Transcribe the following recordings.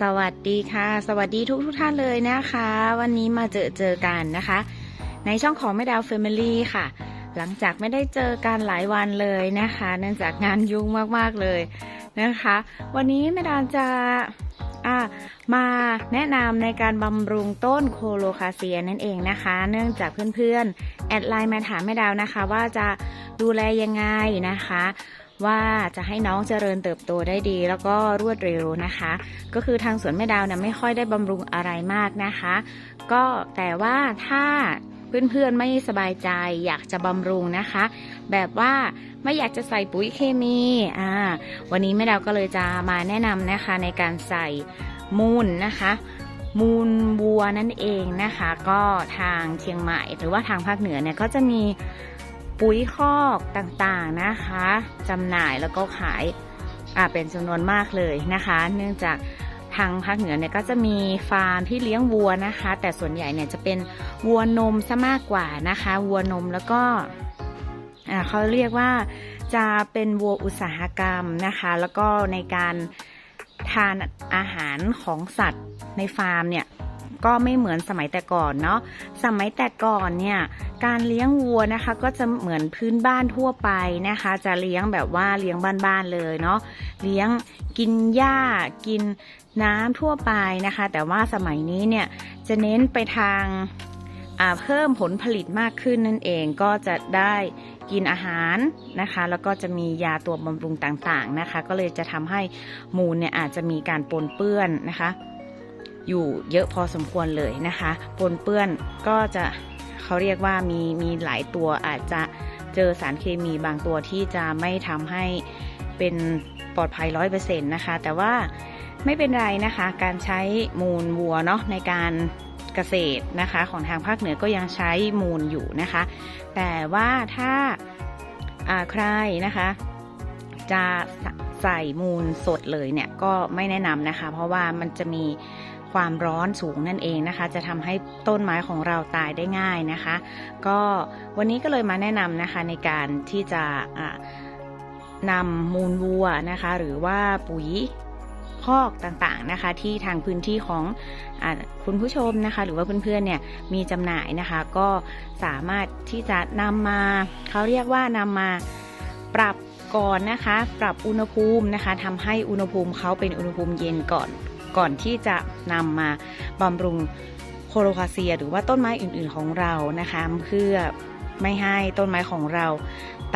สวัสดีค่ะ สวัสดีทุกทุกท่านเลยนะคะ วันนี้มาเจอเจอกันนะคะ ในช่องของแม่ดาว Family ค่ะ หลังจากไม่ได้เจอกันหลายวันเลยนะคะ เนื่องจากงานยุ่งมากๆเลยนะคะ วันนี้แม่ดาวจะอะมาแนะนำในการบำรุงต้นโคโลคาเซียนั่นเองนะคะ เนื่องจากเพื่อนๆ แอดไลน์มาถามแม่ดาวนะคะ ว่าจะดูแลยังไงนะคะ ว่าจะให้น้องเจริญเติบโตได้ดี แล้วก็รวดเร็วนะคะ ก็คือทางสวนแม่ดาวเนี่ยไม่ค่อยได้บำรุงอะไรมากนะคะ ก็แต่ว่าถ้าเพื่อนๆไม่สบายใจอยากจะบำรุงนะคะ แบบว่าไม่อยากจะใส่ปุ๋ยเคมีอ่าวันนี้แม่ดาวก็เลยจะมาแนะนำนะคะในการใส่มูลนะคะมูลวัวนั่นเองนะคะ ก็ทางเชียงใหม่หรือว่าทางภาคเหนือเนี่ยก็จะมี ปุ๋ยคอกต่างๆนะคะจำหน่ายแล้วก็ขายเป็นจำนวนมากเลยนะคะ เนื่องจากทางภาคเหนือเนี่ยก็จะมีฟาร์มที่เลี้ยงวัวนะคะ แต่ส่วนใหญ่เนี่ยจะเป็นวัวนมซะมากกว่านะคะ วัวนมแล้วก็เขาเรียกว่าจะเป็นวัวอุตสาหกรรมนะคะ แล้วก็ในการทานอาหารของสัตว์ในฟาร์มเนี่ย ก็ไม่เหมือนสมัยแต่ก่อนเนาะสมัยแต่ก่อนเนี่ยการเลี้ยงวัวนะคะ ก็จะเหมือนพื้นบ้านทั่วไปนะคะ จะเลี้ยงแบบว่าเลี้ยงบ้านๆเลยเนาะเลี้ยงกินหญ้ากินน้ำทั่วไปนะคะ แต่ว่าสมัยนี้เนี่ยจะเน้นไปทางเพิ่มผลผลิตมากขึ้นนั่นเองก็จะได้กินอาหารนะคะ แล้วก็จะมียาตัวบำรุงต่างๆนะคะ ก็เลยจะทำให้มูลเนี่ยอาจจะมีการปนเปื้อนนะคะ อยู่เยอะพอสมควรเลยนะคะปนเปื้อนก็จะเขาเรียกว่ามีมีหลายตัวอาจจะเจอสารเคมีบางตัวที่จะไม่ทำให้เป็นปลอดภัยร้อยเปอร์เซ็นต์นะคะ แต่ว่าไม่เป็นไรนะคะ การใช้มูลวัวเนาะในการเกษตรนะคะของทางภาคเหนือก็ยังใช้มูลอยู่นะคะ แต่ว่าถ้าใครนะคะ จะใส่มูลสดเลยเนี่ยก็ไม่แนะนำนะคะ เพราะว่ามันจะมี ความร้อนสูงนั่นเองนะคะ จะทำให้ต้นไม้ของเราตายได้ง่ายนะคะ ก็วันนี้ก็เลยมาแนะนำนะคะในการที่จะอ่านำมูลวัวนะคะ หรือว่าปุ๋ยคอกต่างๆนะคะ ที่ทางพื้นที่ของอคุณผู้ชมนะคะ หรือว่าเพื่อนๆเนี่ยมีจำหน่ายนะคะ ก็สามารถที่จะนำมาเขาเรียกว่านำมาปรับก่อนนะคะ ปรับอุณหภูมินะคะทำให้อุณหภูมิเขาเป็นอุณหภูมิเย็นก่อน ก่อนที่จะนำมาบำรุงโคโลคาเซีย หรือว่าต้นไม้อื่น ๆของเรานะคะเพื่อไม่ให้ต้นไม้ของเรา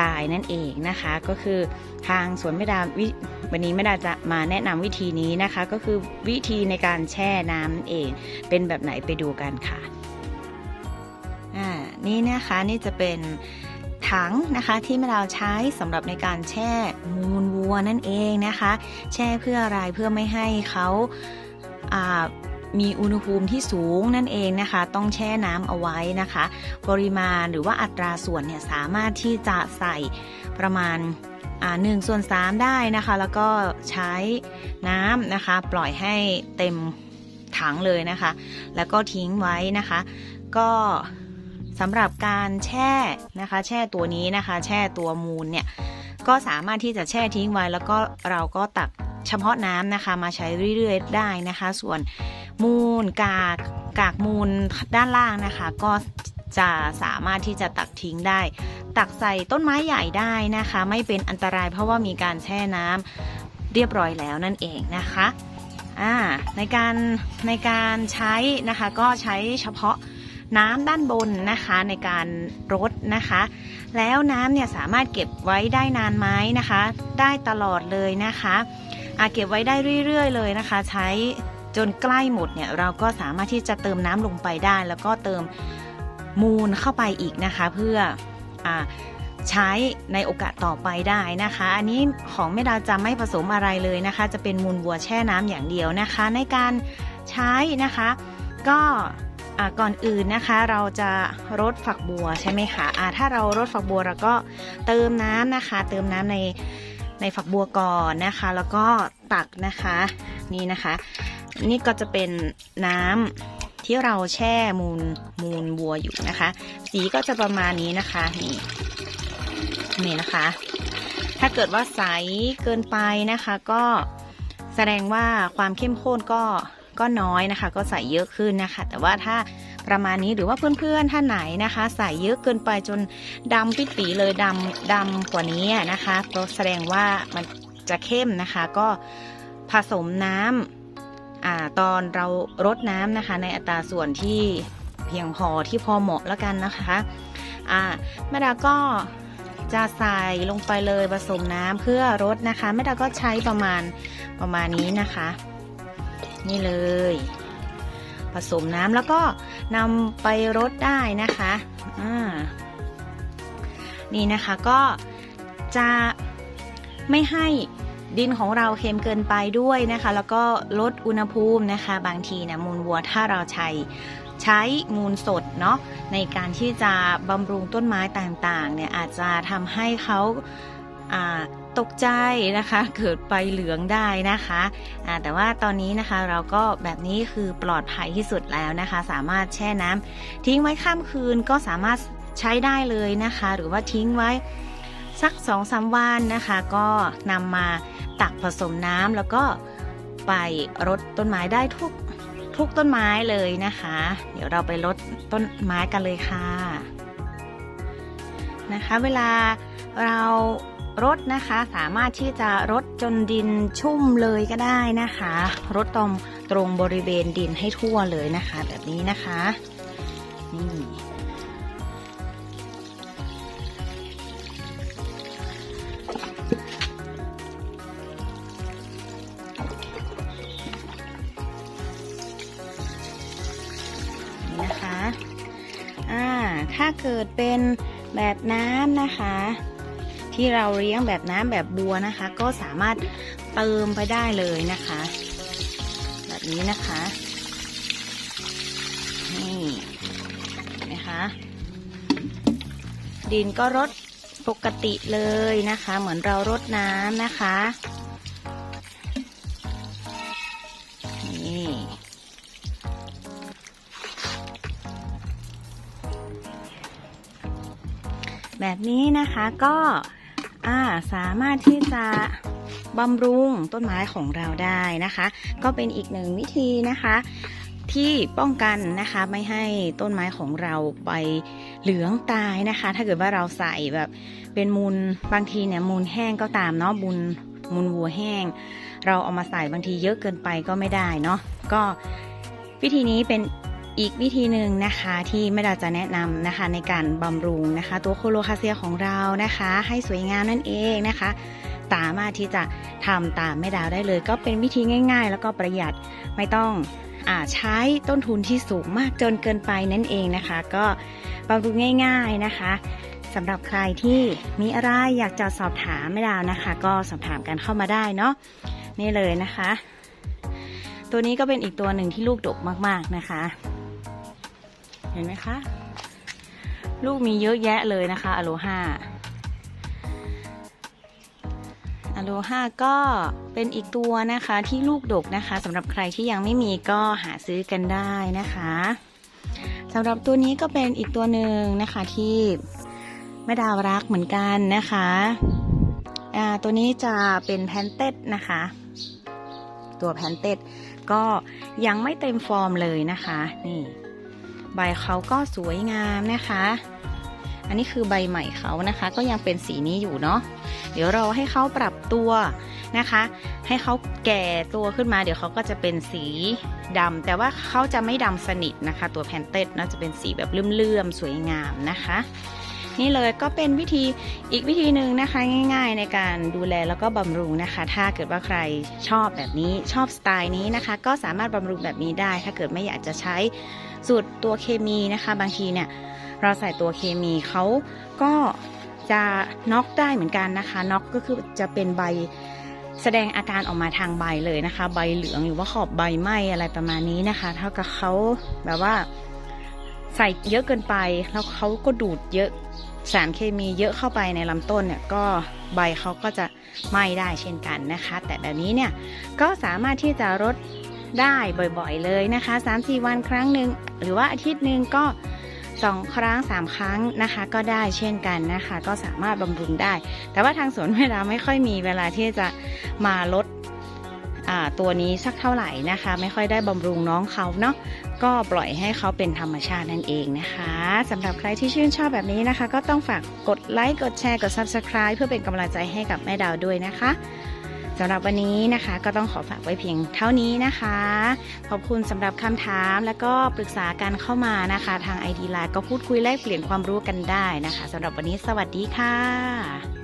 ตายนั่นเองนะคะ ก็คือทางสวนไม่ดาวิวันนี้ไม่ดาจะมาแนะนำวิธีนี้นะคะ ก็คือวิธีในการแช่น้ำนั่นเอง เป็นแบบไหนไปดูกันค่ะอ่านี่นะคะนี่จะเป็น ถังนะคะที่แม่ดาวใช้สำหรับในการแช่มูลวัวนั่นเองนะคะ แช่เพื่ออะไรเพื่อไม่ให้เขาามีอุณหภูมิที่สูงนั่นเองนะคะ ต้องแช่น้ำเอาไว้นะคะ ปริมาณหรือว่าอัตราส่วนเนี่ยสามารถที่จะใส่ประมาณหนึ่งส่วนสามได้นะคะ แล้วก็ใช้น้ำนะคะ ปล่อยให้เต็มถังเลยนะคะ แล้วก็ทิ้งไว้นะคะ ก็ สำหรับการแช่นะคะ แช่ตัวนี้นะคะ แช่ตัวมูลเนี่ยก็สามารถที่จะแช่ทิ้งไว้ แล้วก็เราก็ตักเฉพาะน้ำนะคะ มาใช้เรื่อยๆได้นะคะ ส่วนมูลกากกากมูลด้านล่างนะคะ ก็จะสามารถที่จะตักทิ้งได้ ตักใส่ต้นไม้ใหญ่ได้นะคะ ไม่เป็นอันตรายเพราะว่ามีการแช่น้ำเรียบร้อยแล้วนั่นเองนะคะในการในการใช้นะคะก็ใช้เฉพาะ น้ำด้านบนนะคะในการรดนะคะ แล้วน้ำเนี่ยสามารถเก็บไว้ได้นานไหมนะคะ ได้ตลอดเลยนะคะอาเก็บไว้ได้เรื่อย ๆ เลยนะคะ ใช้จนใกล้หมดเนี่ยเราก็สามารถที่จะเติมน้ำลงไปได้ แล้วก็เติมมูลเข้าไปอีกนะคะ เพื่ออใช้ในโอกาสต่อไปได้นะคะ อันนี้ของแม่ดาจะไม่ผสมอะไรเลยนะคะ จะเป็นมูลวัวแช่น้ำอย่างเดียวนะคะ ในการใช้นะคะ ก็ ก่อนอื่นนะคะเราจะรดฝักบัวใช่ไหมคะอ่าถ้าเรารดฝักบัวเราก็เติมน้ำนะคะ เติมน้ำในในฝักบัวก่อนนะคะ แล้วก็ตักนะคะนี่นะคะ นี่ก็จะเป็นน้ำที่เราแช่มูลมูลวัวอยู่นะคะ สีก็จะประมาณนี้นะคะนี่นี่นะคะ ถ้าเกิดว่าใสเกินไปนะคะ ก็แสดงว่าความเข้มข้นก็ ก็น้อยนะคะ ก็ใส่เยอะขึ้นนะคะ แต่ว่าถ้าประมาณนี้หรือว่าเพื่อนๆท่านไหนนะคะ ใส่เยอะเกินไปจนดำปิดปีเลยดำดำกว่านี้นะคะก็แสดงว่ามันจะเข้มนะคะ ก็ผสมน้ำอตอนเรารดน้ำนะคะ ในอัตราส่วนที่เพียงพอที่พอเหมาะแล้วกันนะคะแม่ดาก็จะใส่ลงไปเลยผสมน้ำเพื่อรดนะคะแม่ดาก็ใช้ประมาณประมาณนี้นะคะ นี่เลย ผสมน้ำแล้วก็นำไปรดได้นะคะนี่นะคะก็จะไม่ให้ดินของเราเค็มเกินไปด้วยนะคะ แล้วก็ลดอุณหภูมินะคะ บางทีนะมูลวัวถ้าเราใช้ใช้มูลสดเนาะในการที่จะบำรุงต้นไม้ต่างๆเนี่ยอาจจะทำให้เขา ตกใจนะคะ เกิดใบเหลืองได้นะคะอ่าแต่ว่าตอนนี้นะคะเราก็แบบนี้คือปลอดภัยที่สุดแล้วนะคะ สามารถแช่น้ำทิ้งไว้ข้ามคืนก็สามารถใช้ได้เลยนะคะ หรือว่าทิ้งไว้สัก2อสาวันนะคะ ก็นำมาตักผสมน้ำแล้วก็ไปรดต้นไม้ได้ทุกทุกต้นไม้เลยนะคะ เดี๋ยวเราไปรดต้นไม้กันเลยค่ะนะคะ เวลาเรา รดนะคะ สามารถที่จะรดจนดินชุ่มเลยก็ได้นะคะรดตรงตรงบริเวณดินให้ทั่วเลยนะคะ แบบนี้นะคะนี่นี่นะคะ อ่า ถ้าเกิดเป็นแบบน้ำนะคะ ที่เราเลี้ยงแบบน้ำแบบบัวนะคะ ก็สามารถเติมไปได้เลยนะคะ แบบนี้นะคะนี่นไหมคะดินก็รดปกติเลยนะคะ เหมือนเรารดน้ำนะคะนี่แบบนี้นะคะก็ อ่าสามารถที่จะบำรุงต้นไม้ของเราได้นะคะ ก็เป็นอีกหนึ่งวิธีนะคะที่ป้องกันนะคะไม่ให้ต้นไม้ของเราไปเหลืองตายนะคะ ถ้าเกิดว่าเราใส่แบบเป็นมูลบางทีเนี่ยมูลแห้งก็ตามเนาะมูลมูลวัวแห้ง เราเอามาใส่บางทีเยอะเกินไปก็ไม่ได้เนาะก็วิธีนี้เป็น อีกวิธีหนึ่งนะคะที่แม่ดาจะแนะนำนะคะในการบำรุงนะคะ ตัวโคโลคาเซียของเรานะคะ ให้สวยงามนั่นเองนะคะ สามารถที่จะทำตามแม่ดาวได้เลย ก็เป็นวิธีง่าย ๆ แล้วก็ประหยัดไม่ต้องอใช้ต้นทุนที่สูงมากจนเกินไปนั่นเองนะคะ ก็บำรุงง่าย ๆนะคะสำหรับใครที่มีอะไรอยากจะสอบถามแม่ดาวนะคะ ก็สอบถามกันเข้ามาได้เนาะนี่เลยนะคะ ตัวนี้ก็เป็นอีกตัวหนึ่งที่ลูกดกมากๆนะคะ เห็นไหมคะ ลูกมีเยอะแยะเลยนะคะอโลฮาอโลฮาก็เป็นอีกตัวนะคะที่ลูกดกนะคะสำหรับใครที่ยังไม่มีก็หาซื้อกันได้นะคะสำหรับตัวนี้ก็เป็นอีกตัวหนึ่งนะคะที่แม่ดาวรักเหมือนกันนะคะตัวนี้จะเป็นแพนเต็ดนะคะ ตัวแพนเต็ดก็ยังไม่เต็มฟอร์มเลยนะคะ นี่ ใบเขาก็สวยงามนะคะ อันนี้คือใบใหม่เขานะคะ ก็ยังเป็นสีนี้อยู่เนาะเดี๋ยวเราให้เขาปรับตัวนะคะ ให้เขาแก่ตัวขึ้นมา เดี๋ยวเขาก็จะเป็นสีดำแต่ว่าเขาจะไม่ดำสนิทนะคะ ตัวแพนเต็ดนะจะเป็นสีแบบเลื่อมๆสวยงามนะคะ นี่เลยก็เป็นวิธีอีกวิธีหนึ่งนะคะง่าย ๆ ในการดูแลแล้วก็บำรุงนะคะ ถ้าเกิดว่าใครชอบแบบนี้ชอบสไตล์นี้นะคะ ก็สามารถบำรุงแบบนี้ได้ ถ้าเกิดไม่อยากจะใช้สูตรตัวเคมีนะคะ บางทีเนี่ยเราใส่ตัวเคมีเขาก็จะน็อกได้เหมือนกันนะคะน็อกก็คือจะเป็นใบแสดงอาการออกมาทางใบเลยนะคะ ใบเหลืองหรือว่าขอบใบไหมอะไรประมาณนี้นะคะ เท่ากับเขาแบบว่าใส่เยอะเกินไปแล้วเขาก็ดูดเยอะ สารเคมีเยอะเข้าไปในลำต้นเนี่ยก็ใบเขาก็จะไหม้ได้เช่นกันนะคะ แต่แบบนี้เนี่ยก็สามารถที่จะรดได้บ่อยๆเลยนะคะ 3-4 วันครั้งหนึ่งหรือว่าอาทิตย์หนึ่งก็ 2 ครั้ง 3 ครั้งนะคะ ก็ได้เช่นกันนะคะ ก็สามารถบำรุงได้ แต่ว่าทางสวนเวลาไม่ค่อยมีเวลาที่จะมาลดตัวนี้สักเท่าไหร่นะคะ ไม่ค่อยได้บำรุงน้องเขาเนาะ ก็ปล่อยให้เขาเป็นธรรมชาตินั่นเองนะคะสำหรับใครที่ชื่นชอบแบบนี้นะคะ ก็ต้องฝากกดไลค์กดแชร์กด Subscribe เพื่อเป็นกำลังใจให้กับแม่ดาวด้วยนะคะสำหรับวันนี้นะคะก็ต้องขอฝากไว้เพียงเท่านี้นะคะ ขอบคุณสำหรับคำถามแล้วก็ปรึกษากันเข้ามานะคะ ทาง ID ไลน์ก็พูดคุยแลกเปลี่ยนความรู้กันได้นะคะสำหรับวันนี้สวัสดีค่ะ